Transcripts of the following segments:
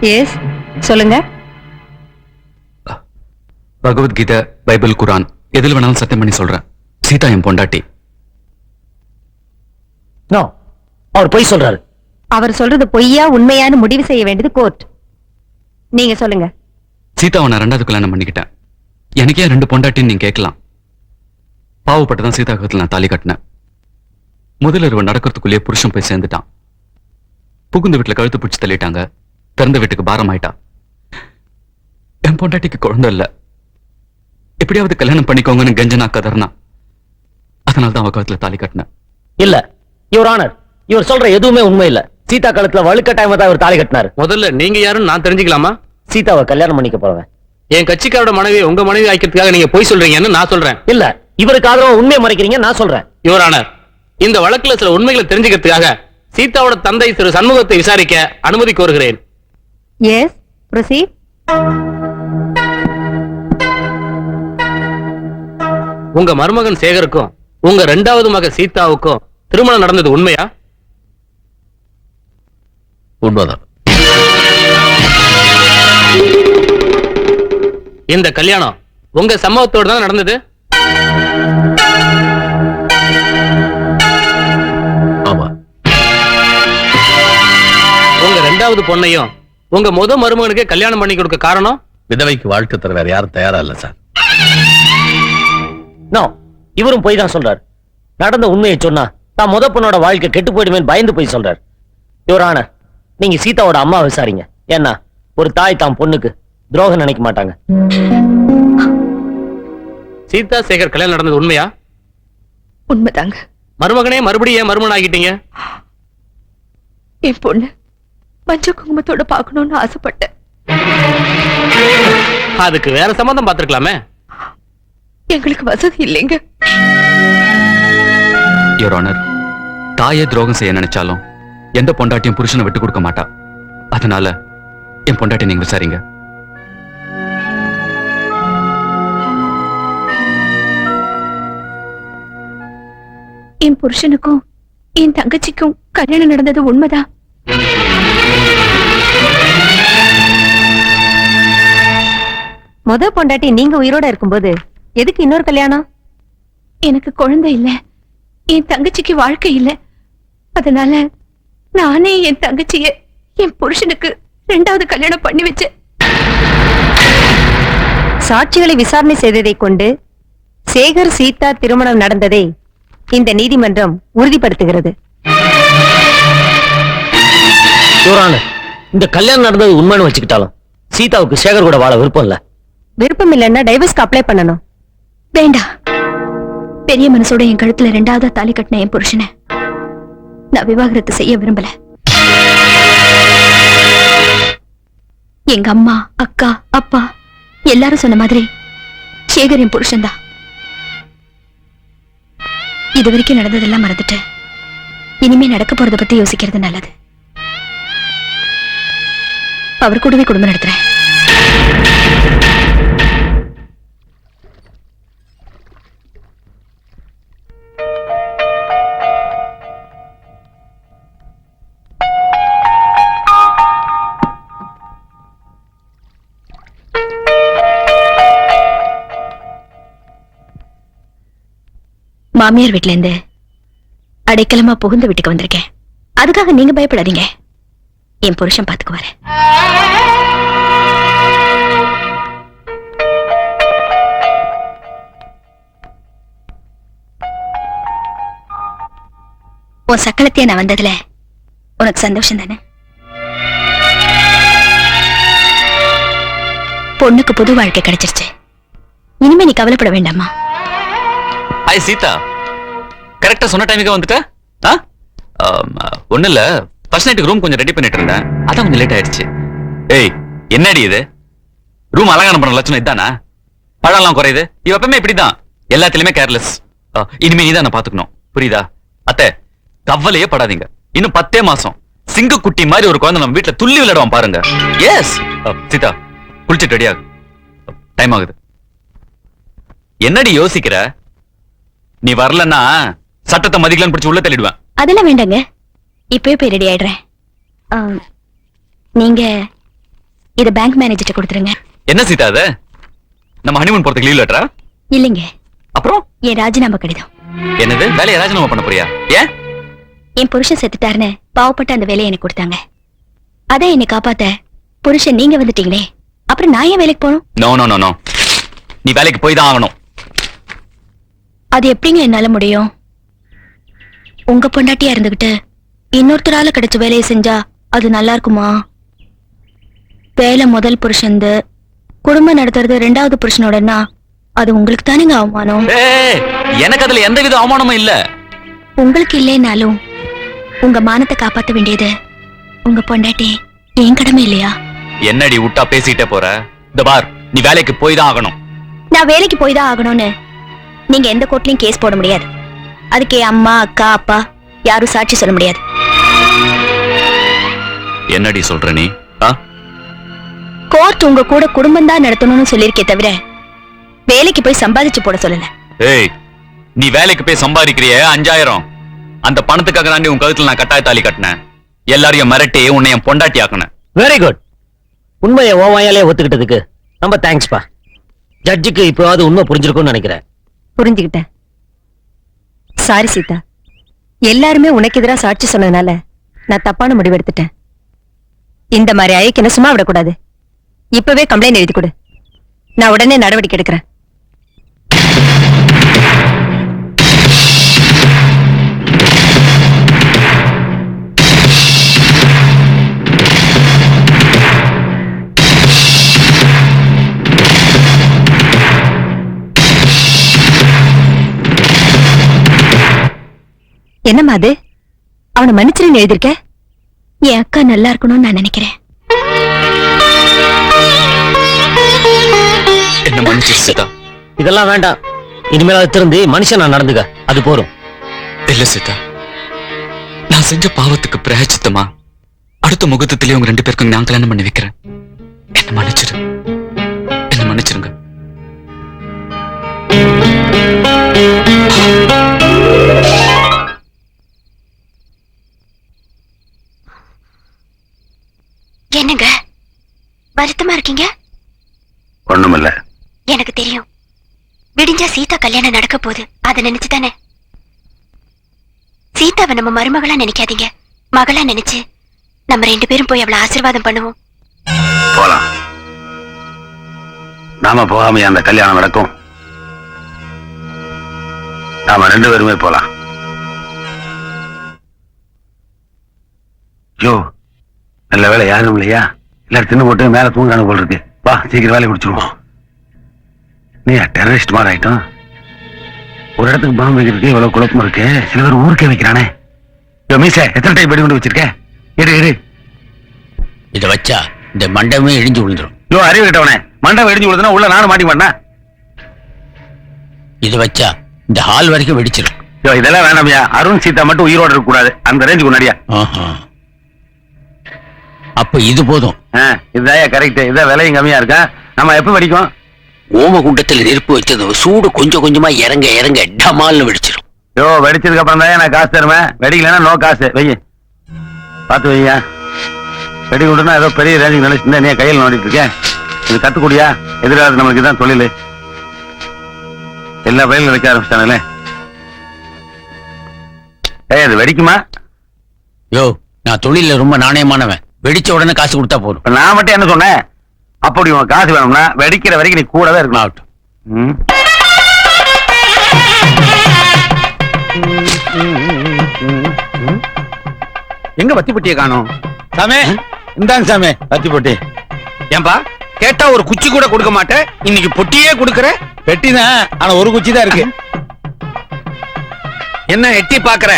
S சொல்லுங்க. Bhagavad Gita Bible குரான் எதில் வேணாலும் சத்தியம் பண்ணி சொல்றேன். சீதா என் பொண்டாட்டி. நோ அவர் பொய் சொல்றாரு. அவர் சொல்றது பொய்யா உண்மையான்னு முடிவு செய்ய வேண்டியது கோர்ட். நீங்க சொல்லுங்க. சீதாவை நான் ரெண்டாவது கல்யாணம் பண்ணிக்கிட்டேன். எனக்கே ரெண்டு பொண்டாட்டின்னு நீங்க கேட்கலாம். பாவப்பட்டு தான் சீதா கழுத்துல நான் தாலி கட்டினேன். முதல் இரவு நடக்கிறதுக்குள்ளேயே புருஷன் போய் சேர்ந்துட்டான். புகுந்த வீட்டுல கழுத்து பிடிச்சு தள்ளிட்டாங்க. பிறந்த வீட்டுக்கு பாரம் ஆயிட்டா என் பொண்டாட்டிக்கு குழந்தை இல்ல. எப்படியாவது கல்யாணம் பண்ணிக்கோங்கன்னு கெஞ்சனா கதர்னா அதனால தான் அவ கழுத்துல தாலி கட்டினேன். இல்ல. யுவர் ஆனர் இவர் சொல்ற எதுவுமே உண்மை இல்ல. சீதா காலத்துல வழுக்கட்டாயமா தான் இவர் தாலி கட்டினாரு. முதல்ல நீங்க யாருன்னு நான் தெரிஞ்சுக்கலாமா? சீதாவை கல்யாணம் பண்ணிக்க போறவன். என் கட்சிக்காரோட மனைவி உங்க மனைவி ஆக்கிறதுக்காக நீங்க போய் சொல்றீங்கன்னு நான் சொல்றேன். இல்ல. இவருக்கு ஆதரவா உண்மையை மறைக்கிறீங்க நான் சொல்றேன். யுவரான இந்த வழக்குல சில உண்மைகளை தெரிஞ்சுக்கிறதுக்காக சீதாவோட தந்தை திரு சண்முகத்தை விசாரிக்க அனுமதி கோருகிறேன். எஸ் ப்ரொசீட் உங்க மருமகன் சேகருக்கும் உங்க ரெண்டாவது மக சீதாவுக்கும் திருமணம் நடந்தது உண்மையா? உண்மைதான். இந்த கல்யாணம் உங்க சம்மதத்தோடு தான் நடந்தது? ஆமா. உங்க ரெண்டாவது பொண்ணையும் உங்க முத மருமகனுக்கு கல்யாணம் பண்ணி கொடுக்க காரணம்? விதவைக்கு வாழ்க்கை தர வேற யாரும் தயாரா இல்ல சார். நோ இவரும் பொய் தான் சொல்றாரு. நடந்த உண்மையை சொன்னா தான் முத பொண்ணோட வாழ்க்கை கெட்டு போயிடுமே பயந்து போய் சொல்றாரு. யுவர் ஆனர் நீங்க சீதாவோட அம்மா விசாரிங்க. ஏன்னா ஒரு தாய் தான் பொண்ணுக்கு துரோகம் நினைக்க மாட்டாங்க. சீதா சேகர் கல்யாணம் நடந்தது உண்மையா? உண்மைதாங்க. மருமகனே மறுபடியும் ஏன் மருமகன் ஆகிட்டீங்க என் பொண்ணு மஞ்சள் குங்குமத்தோட பார்க்கணும்னு ஆசைப்பட்டேன். அதுக்கு வேற சம்பந்தம் பார்த்திருக்கலாமே. எங்களுக்கு வசதி இல்லைங்க. யுவர் ஆனர் தாயே துரோகம் செய்ய நினைச்சாலும் எந்த பொண்டாட்டியும் புருஷனை விட்டு கொடுக்க மாட்டா. அதனால என் பொண்டாட்டி நீங்க விசாரிங்க. என் புருஷனுக்கும் என் தங்கச்சிக்கும் கல்யாணம் நடந்தது உண்மைதான். முத பொண்டாட்டி நீங்க உயிரோட இருக்கும்போது எதுக்கு இன்னொரு கல்யாணம்? எனக்கு குழந்தை இல்ல. என் தங்கச்சிக்கு வாழ்க்கை இல்ல. அதனால நானே என் தங்கச்சிய என் புருஷனுக்கு ரெண்டாவது கல்யாணம் பண்ணி வச்சேன். சாட்சிகளை விசாரணை செய்ததை கொண்டு சேகர் சீதா திருமணம் நடந்ததை இந்த நீதிமன்றம் உறுதிப்படுத்துகிறது. இந்த கல்யாணம் நடந்தது உண்மைன்னு வச்சுக்கிட்டாலும் சீதாவுக்கு சேகர் கூட வாழ விருப்பம் இல்ல. விருப்பம் இல்லைன்னா டைவர்ஸ்க்கு அப்ளை பண்ணணும். வேண்டாம் பெரிய மனசோட என் கழுத்துல ரெண்டாவதா தாலி கட்டின என் புருஷனை நான் விவாகரத்து செய்ய விரும்பல. எங்க அம்மா அக்கா அப்பா எல்லாரும் சொன்ன மாதிரி சேகர் என் புருஷன்தான். இது வரைக்கும் நடந்ததெல்லாம் மறந்துட்டு இனிமே நடக்க போறத பத்தி யோசிக்கிறது நல்லது. அவர் கூடவே குடும்பம் நடத்துறேன். மாமியார் வீட்ல இருந்து அடைக்கலமா புகுந்த வீட்டுக்கு வந்திருக்கேன். அதுக்காக நீங்க பயப்படாதீங்க. என் புருஷன் பாத்துக்குவாரு. உன் சக்கலத்தையே நான் வந்ததுல உனக்கு சந்தோஷம் தானே பொண்ணுக்கு புது வாழ்க்கை கிடைச்சிருச்சு. இனிமே நீ கவலைப்பட வேண்டாமா ஹாய் சீதா. கரெக்டா சொன்ன டைமுக்கு வந்துட்ட? ஆ? ஆம், ஒண்ணும் இல்ல. ஃபர்ஸ்ட் நைட்டுக்கு ரூம் கொஞ்சம் ரெடி பண்ணிட்டு இருந்தேன். அதான் கொஞ்சம் லேட் ஆயிடுச்சு. ஏய் என்னடி இது? ரூம் அலங்காரம் பண்ண லட்சணம் இதானா? பழம்லாம் குறையுது. இவ எப்பவுமே இப்படிதான். எல்லாத்துலயுமே கேர்லெஸ் இனிமே நீ தான் பாத்துக்கணும் புரியுதா? அத்தை கவலையே படாதீங்க. இன்னும் பத்தே மாசம். சிங்க குட்டி மாதிரி ஒரு குழந்தை நம்ம வீட்டுல துள்ளி விளையாடுவோம் பாருங்க. எஸ் சீதா குளிச்சுட்டு ரெடியாகு டைம் ஆகுது. என்னடி யோசிக்கிற? நீ வரலன்னா சட்டத்தை மதிக்கலன்னு பிடிச்சு உள்ள தள்ளிடுவேன். அதெல்லாம் வேண்டாங்க. இப்பவே போய் ரெடி ஆயிடுறேன். ஆ, நீங்க இத பேங்க் மேனேஜர்ட்ட கொடுத்துருங்க. என்ன சீதா அது? நம்ம ஹனிமூன் போறதுக்கு லீவ் லெட்டரா இல்லைங்க. அப்புறம்? என் ராஜினாமா கடிதம். என்னது? வேலையை ராஜினாமா பண்ண போறியா? ஏன்? என் புருஷன் செத்துட்டாருன்னு பாவப்பட்ட அந்த வேலையை எனக்கு கொடுத்தாங்க. அதான் என்னை காப்பாத்த புருஷன் நீங்க வந்துட்டீங்களே. அப்புறம் நான் ஏன் வேலைக்கு போகணும்? நோ நோ நோ நோ நீ வேலைக்கு போய் தான் ஆகணும். அது எப்படிங்க என்னால முடியும்? உங்க பொண்டாட்டியா இருந்துகிட்டு இன்னொருத்தரால கிடைச்ச வேலையை செஞ்சா அது நல்லா இருக்குமா? வேலை முதல் புருஷன்து குடும்பம் நடத்துறது ரெண்டாவது புருஷனோடனா அது உங்களுக்கு தானேங்க அவமானம்? எனக்கு அதுல எந்த வித அவமானமும் இல்ல. உங்களுக்கு இல்லைனாலும் உங்க மானத்தை காப்பாத்த வேண்டியது உங்க பொண்டாட்டி என் கடமை இல்லையா? என்னடி விட்டா பேசிட்டே போற? இந்த பார் நீ வேலைக்கு போய் தான் ஆகணும். நான் வேலைக்கு போய் தான் ஆகணும்னு நீங்க எந்த கோர்ட்லயும் கேஸ் போட முடியாது. அதுக்கு அம்மா அக்கா அப்பா யாரும் சாட்சி சொல்ல முடியாது. என்னடி சொல்ற நீ? ஆ? கோர்ட் உங்க கூட குடும்பம் தான் நடத்தணும்னு சொல்லியிருக்கே தவிர வேலைக்கு போய் சம்பாதிச்சு போட சொல்லல. ஏய் நீ வேலைக்கு போய் சம்பாதிக்கிறியே அஞ்சாயிரம். அந்த பணத்துக்காக தாண்டி உன் கழுத்துல நான் கட்டாய தாலி கட்டினேன். எல்லாரையும் மிரட்டி உன்னை என் பொண்டாட்டி ஆக்குனேன். வெரி குட் உண்மையை ஓ வாயாலே ஒத்துக்கிட்டதுக்கு ரொம்ப தேங்க்ஸ்ப்பா ஜட்ஜுக்கு இப்போவாது உண்மை புரிஞ்சிருக்கும்னு நினைக்கிறேன். புரிஞ்சுக்கிட்டேன். சாரி சீதா. எல்லாருமே உனக்கு எதிரா சாட்சி சொன்னதுனால நான் தப்பான முடிவு எடுத்துட்டேன். இந்த மாதிரி ஐக்கிய சும்மா விடக்கூடாது. இப்பவே கம்ப்ளைண்ட் எழுதி கொடு. நான் உடனே நடவடிக்கை எடுக்கிறேன். என்னம்மா அது? அவனை மன்னிச்சிருன்னு எழுதியிருக்க என் அக்கா நல்லா இருக்கணும்னு நான் நினைக்கிறேன். என்ன மன்னிச்சு சீதா இதெல்லாம் வேண்டாம். இனிமேல் திருந்தி மனுஷன் நான் நடந்துக்க. அது போரும் இல்ல சீதா. நான் செஞ்ச பாவத்துக்கு பிரயச்சித்தமா அடுத்த முகூர்த்தத்திலே உங்க ரெண்டு பேருக்கும் நான் கல்யாணம் பண்ணி வைக்கிறேன். என்ன மன்னிச்சிரு. என்னங்க? வருத்தமா இருக்கீங்க? ஒண்ணுமில்ல. எனக்கு தெரியும். விடிஞ்சா சீதா கல்யாணம் நடக்க போகுது. அதை நினைச்சு தானே சீதாவை நம்ம மருமகளா நினைக்காதீங்க. மகளா நினைச்சு நம்ம ரெண்டு பேரும் போய் அவளை ஆசீர்வாதம் பண்ணுவோம். போலாம். நாம போகாம அந்த கல்யாணம் நடக்கும். நாம ரெண்டு பேருமே போலாம். யோ நல்ல வேலை யாரும் இல்லையா? எல்லாரும் தின்னு போட்டு மேல தூங்கானு போல் இருக்கு. வா சீக்கிரம் வேலையை முடிச்சிருவோம். நீ டெரரிஸ்ட் மாதிரி ஆயிட்டோம்? ஒரு இடத்துக்கு பாம்பு வைக்கிறதுக்கு இவ்வளவு குழப்பம் இருக்கு. சில பேர் ஊருக்கே வைக்கிறானே. மீச எத்தனை டைம் வெடி கொண்டு வச்சிருக்க? இரு இரு. இத வச்சா இந்த மண்டபமே இடிஞ்சு விழுந்துரும். யோ அறிவு கிட்டவனே. மண்டபம் வெடிஞ்சு விடுதுன்னா உள்ள நானும் மாட்டி மாட்டேன்? இத வச்சா இந்த ஹால் வரைக்கும் வெடிச்சிரும். யோ இதெல்லாம் வேணாம்யா அருண் சீதா மட்டும் உயிரோட இருக்க கூடாது அந்த ரேஞ்சுக்கு முன்னாடியா. அப்ப இது போதும். இதுதான் கரெக்ட் இதான் விலையும் கம்மியா இருக்கா? நம்ம எப்ப வெடிக்கும்? ஓம குண்டத்துல நெருப்பு வச்சது சூடு கொஞ்சம் கொஞ்சமா இறங்க இறங்க டமால்னு வெடிச்சிரும் யோ வெடிச்சதுக்கு அப்புறம் தான் நான் காசு தருவேன். வெடிக்கலன்னா நோ காசு. வெய்ய பார்த்து வையா. வெடி விடுனா ஏதோ பெரிய ரேஞ்சுக்கு நினைச்சிருந்தா நீ கையில் நோண்டிட்டு இருக்கேன் இது கத்துக்கூடியா எதிராது நம்மளுக்கு இதான் தொழில். எல்லா பயிலும் வைக்க ஆரம்பிச்சிட்டானுங்களே. ஏய் அது வெடிக்குமா? யோ நான் தொழில ரொம்ப நாணயமானவன். வெடிச்ச உடனே காசு கொடுத்தா போதும். இப்ப நான் மட்டும் என்ன சொன்னேன்? அப்படி உனக்கு காசு வேணும்னா வெடிக்கிற வரைக்கும் நீ கூடவே இருக்கணும். ஆகட்டும். ம். எங்க வத்தி பொட்டியை காணோம்? சாமே. இந்தாங்க சாமே. வத்தி பொட்டி ஏன்பா கேட்டா ஒரு குச்சி கூட கொடுக்க மாட்டேன். இன்னைக்கு பொட்டியே கொடுக்கற. பெட்டி தான் ஆனா ஒரு குச்சி தான் இருக்கு. என்ன எட்டி பாக்குற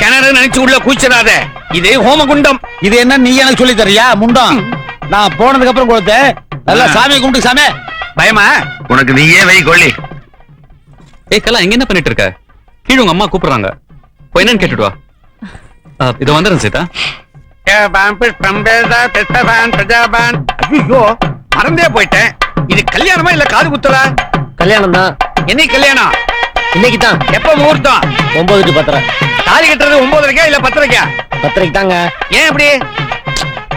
கிணறு நினைச்சு உள்ள கூச்சிடாத இது ஹோமகுண்டம். இது என்ன நீ எனக்கு சொல்லி தரியா முண்டம் நான் போனதுக்கு அப்புறம் கொடுத்தேன் நல்லா சாமி கும்பிட்டு சாமே. பயமா? உனக்கு நீயே வை கொள்ளி ஏய் கலா எங்க என்ன பண்ணிட்டு இருக்க? கீழே உங்க அம்மா கூப்பிடுறாங்க. போய் என்னன்னு கேட்டுட்டு வா. ஆ, இதோ வந்துடுறேன் சீதா. ஐயோ மறந்தே போயிட்டேன். இது கல்யாணமா இல்ல காது குத்தலா கல்யாணம் தான் என்னைக்கு கல்யாணம்? இன்னைக்கு தான் எப்ப முகூர்த்தம்? ஒன்பது டு பத்தரை தாலி கட்டுறது ஒன்பதரைக்கா இல்ல பத்தரைக்கா பத்தரைக்கு தாங்க ஏன் இப்படி?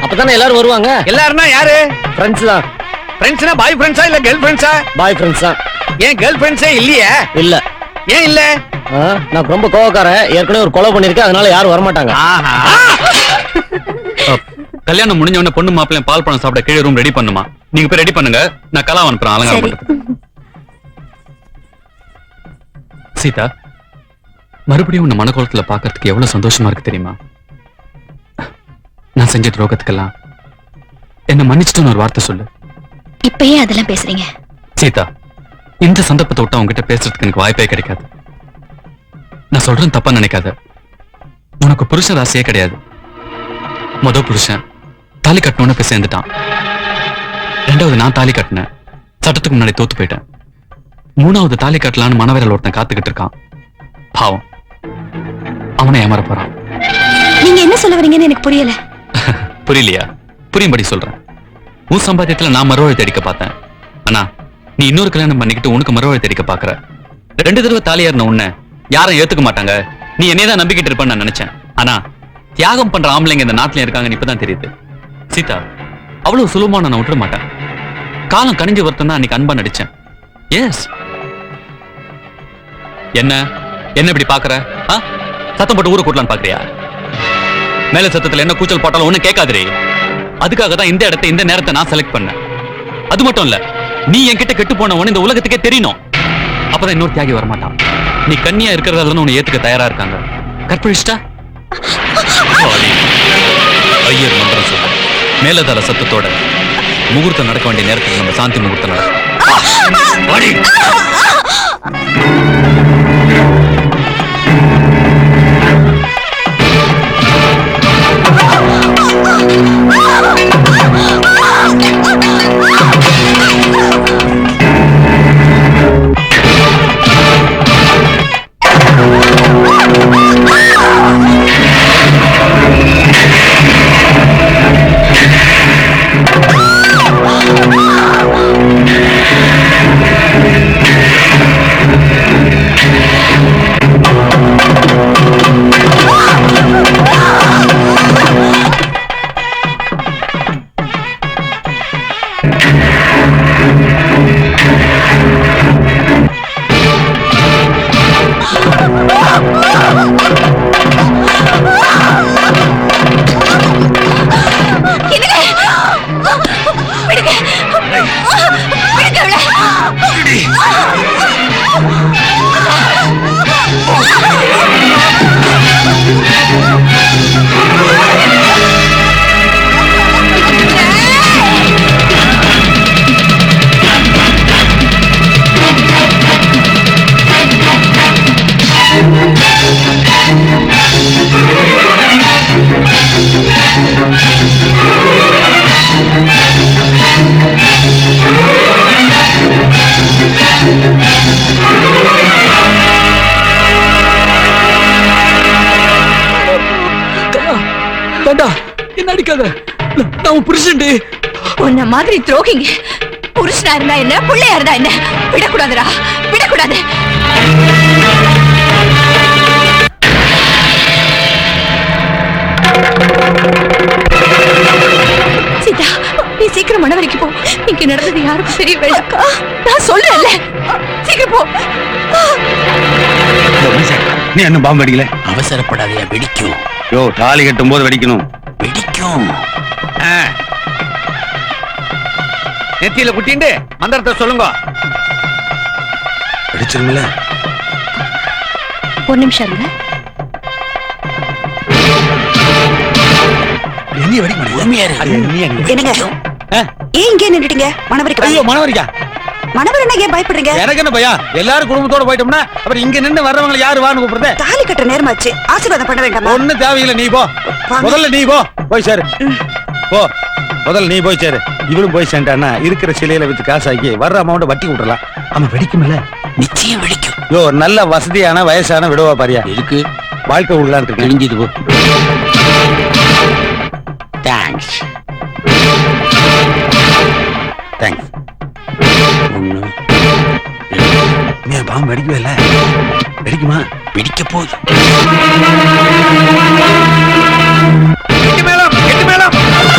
அப்பதானே எல்லாரும் வருவாங்க. எல்லாருன்னா யாரு? ஃப்ரெண்ட்ஸ் தான். ஃப்ரெண்ட்ஸ்னா பாய் ஃப்ரெண்ட்ஸா இல்ல கேர்ள் ஃப்ரெண்ட்ஸா பாய் ஃப்ரெண்ட்ஸ் தான். ஏன் கேர்ள் ஃப்ரெண்ட்ஸே இல்லையே? இல்ல. ஏன் இல்ல? ஆ, நான் ரொம்ப கோவக்காரன். ஏற்கனவே ஒரு கொலை பண்ணிருக்கேன் அதனால யாரும் வரமாட்டாங்க. கல்யாணம் முடிஞ்ச உடனே பொண்ணு மாப்பிள்ளையும் பால் பழம் சாப்பிட கீழே ரூம் ரெடி பண்ணுமா? நீங்க போய் ரெடி பண்ணுங்க. நான் கலா அனுப்புறேன் அலங்காரம். சீதா மறுபடியும் உன்னை மனக்கோலத்துல பாக்குறதுக்கு எவ்வளவு சந்தோஷமா இருக்கு தெரியுமா? நான் செஞ்ச துரோகத்துக்கெல்லாம் என்ன மன்னிச்சிட்டுன்னு ஒரு வார்த்தை சொல்லு. இப்பயே அதெல்லாம் பேசுறீங்க. சீதா இந்த சந்தர்ப்பத்தை விட்டு உன்கிட்ட பேசுறதுக்கு எனக்கு வாய்ப்பே கிடைக்காது. நான் சொல்றேன் தப்பா நினைக்காத. உனக்கு புருஷன் ராசியே கிடையாது. முத புருஷன் தாலி கட்டணும்னு போய் சேர்ந்துட்டான். ரெண்டாவது நான் தாலி கட்டினேன். சட்டத்துக்கு முன்னாடி தோத்து போயிட்டேன். மூணாவது தாலி கட்டலான்னு மனவரல் ஒருத்தன் காத்துக்கிட்டு இருக்கான். பாவம். அவனை ஏமாற போறான். நீங்க என்ன சொல்ல வரீங்கன்னு எனக்கு புரியல. புரியலையா? புரியும்படி சொல்றேன். உன் சம்பாத்தியத்துல நான் மறுவாழ்வு தேடிக்க பார்த்தேன். ஆனா நீ இன்னொரு கல்யாணம் பண்ணிக்கிட்டு உனக்கு மறுவாழ்வு தேடிக்க பாக்குற ரெண்டு தடவை தாலியா இருந்த உன்னை யாரும் ஏத்துக்க மாட்டாங்க. நீ என்னைய தான் நம்பிக்கிட்டு இருப்பேன்னு நான் நினைச்சேன். ஆனா தியாகம் பண்ற ஆம்பளைங்க இந்த நாட்டுல இருக்காங்கன்னு இப்பதான் தெரியுது. சீதா அவ்வளவு சுலபமா நான் விட்டுற மாட்டேன். காலம் கனிஞ்சு வருத்தம் தான் அன்னைக்கு அன்பா நடிச்சேன். எஸ் என்ன? என்ன இப்படி பாக்குற ஆ? சத்தம் போட்டு ஊரை கூட்டலான்னு பாக்குறியா? மேல சத்தத்துல என்ன கூச்சல் போட்டாலும் ஒண்ணு கேட்காதே அதுக்காக தான் இந்த இடத்தை இந்த நேரத்தை நான் செலக்ட் பண்ணேன். அது மட்டும் இல்ல நீ என்கிட்ட கெட்டு போனவன் இந்த உலகத்துக்கே தெரியணும் அப்பதான் இன்னொரு தியாகி வரமாட்டான். நீ கன்னியா இருக்கிறதால உன்னை ஏத்துக்க தயாரா இருக்காங்க. கற்பழிச்சிட்டா? ஐயர் மந்திரம் சொல்ல. மேலதார சத்தத்தோட முகூர்த்தம் நடக்க வேண்டிய நேரத்துக்கு நம்ம சாந்தி முகூர்த்தம் நடக்கும். வாடி. வேண்டா என்ன அடிக்காத? நான் நான் உன் புருஷன்டி. உன்ன மாதிரி துரோகிங்க. புருஷனா இருந்தா என்ன பிள்ளையா இருந்தா என்ன? விடக்கூடாதுடா விடக்கூடாது. சீதா நீ சீக்கிரம் மணவரைக்கு போ. இங்க நடந்தது யாருக்கும் தெரிய வேண்டாம் நான் சொல்றேன்ல. சீக்கிரம் போ. நீ என்ன பாம்பு அடிக்கல? அவசரப்படாதையா வெடிக்கும். யோ தாலி கட்டும் போது வெடிக்கணும். வெடிக்கும். நெத்தியில குட்டிண்டு மந்திரத்தை சொல்லுங்க. வெடிச்சிருமில்ல. ஒரு நிமிஷம் இருங்க. எண்ணி வெடிக்க முடியும் உண்மையா இருக்கு. என்னங்க? ஏன் இங்கே நின்றுட்டீங்க? மணவரைக்கு ஐயோ மனவரிக்கா ஏன் பயப்படுறீங்க? எனக்கு என்ன பையா எல்லாரும் குடும்பத்தோட போயிட்டோம்னா அப்புறம் இங்க நின்னு வர்றவங்க யாரு வான்னு கூப்பிடுறது? தாலி கட்ட நேரமாச்சு. ஆசீர்வாதம் பண்ண வேண்டாமா? ஒண்ணு தேவையில்லை நீ போ. முதல்ல நீ போ. போய் சேரு. போ. முதல்ல நீ போய் சேரு. இவளும் போய் சேர்ந்தான்னா இருக்கிற சிலையில வித்து காசாக்கி வர்ற அமௌண்ட் வட்டி விட்டுறலாம் ஆமா வெடிக்குமில்ல நிச்சயம் வெடிக்கும். யோ நல்ல வசதியான வயசான விடுவா பாரியா? எதுக்கு? வாழ்க்கை போ. தேங்க்ஸ் தேங்க்ஸ் நீ பாம்பு வெடிக்கவே இல்ல. வெடிக்குமா? வெடிக்க போகுது. கெட்டி மேளம்.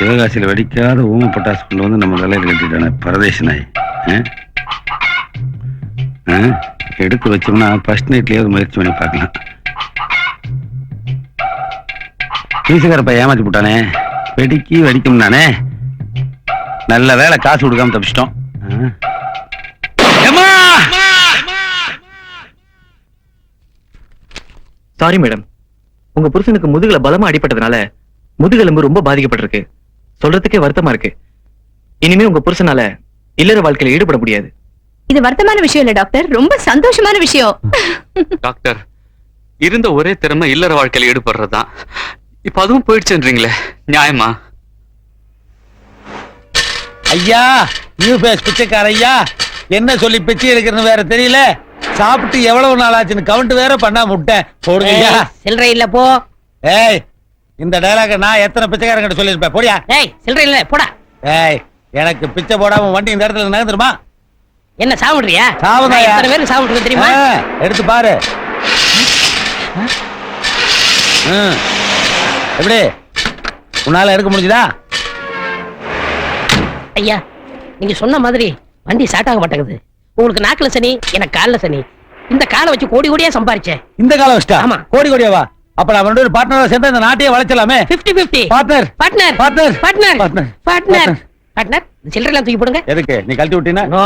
சிவகாசியில் வெடிக்காத ஊம பட்டாசு கொண்டு வந்து நம்ம தலையில் கட்டிட்டானே பரதேசி நாய். எடுத்து வச்சோம்னா ஃபர்ஸ்ட் நைட்லயே ஒரு முயற்சி பண்ணி பார்க்கலாம். பீசுகாரப்ப ஏமாத்தி போட்டானே வெடிக்கி வெடிக்கும் நானே நல்ல வேலை காசு கொடுக்காம தப்பிச்சிட்டோம். சாரி மேடம் உங்க புருஷனுக்கு முதுகுல பலமா அடிபட்டதுனால முதுகெலும்பு ரொம்ப பாதிக்கப்பட்டிருக்கு. சொல்றதுக்கே வருத்தமா இருக்கு. இனிமே உங்க புருஷனால இல்லற வாழ்க்கையில ஈடுபட முடியாது. இது வருத்தமான விஷயம் இல்ல டாக்டர். ரொம்ப சந்தோஷமான விஷயம். டாக்டர் இருந்த ஒரே திறமை இல்லற வாழ்க்கையில ஈடுபடுறதுதான். இப்ப அதுவும் போயிடுச்சுன்றீங்களே நியாயமா? ஐயா நியூ ஃபேஸ் பிச்சைக்கார ஐயா என்ன சொல்லி பிச்சை எடுக்கிறன்னு வேற தெரியல. சாப்பிட்டு எவ்வளவு நாள் ஆச்சுன்னு கவுண்ட் வேற பண்ணாம விட்டேன். போடுங்க ஐயா. சில்லறை இல்ல போ. ஏய் இந்த டைலாக நான் எத்தனை பிச்சைக்காரங்கிட்ட சொல்லியிருப்பேன்? போடியா? ஏய் சில்லறை இல்ல போடா. ஏய் எனக்கு பிச்சை போடாம வண்டி இந்த இடத்துல நகர்ந்துருமா என்ன சாப்பிடுறியா சாவுதாயா? நான் எத்தனை பேருக்கு சாப்பிட்டு தெரியுமா? எடுத்து பாரு. எப்படி? உன்னால எடுக்க முடிஞ்சுதா? ஐயா நீங்க சொன்ன மாதிரி வண்டி ஸ்டார்ட் ஆக மாட்டேங்குது. உங்களுக்கு நாக்குல சனி எனக்கு கால்ல சனி. இந்த காலை வச்சு கோடி கோடியா சம்பாரிச்சேன். இந்த காலம் வச்சிட்டா? ஆமா. கோடி கோடியாவா? அப்ப நான் ரெண்டு பார்ட்னரா சேர்ந்து இந்த நாட்டையே வளைச்சலாமே 50 50 partner partner partner partner partner partner partner சில்லறை எல்லாம் தூக்கி போடுங்க. எதுக்கு? நீ கழட்டி விட்டீங்கன்னா நோ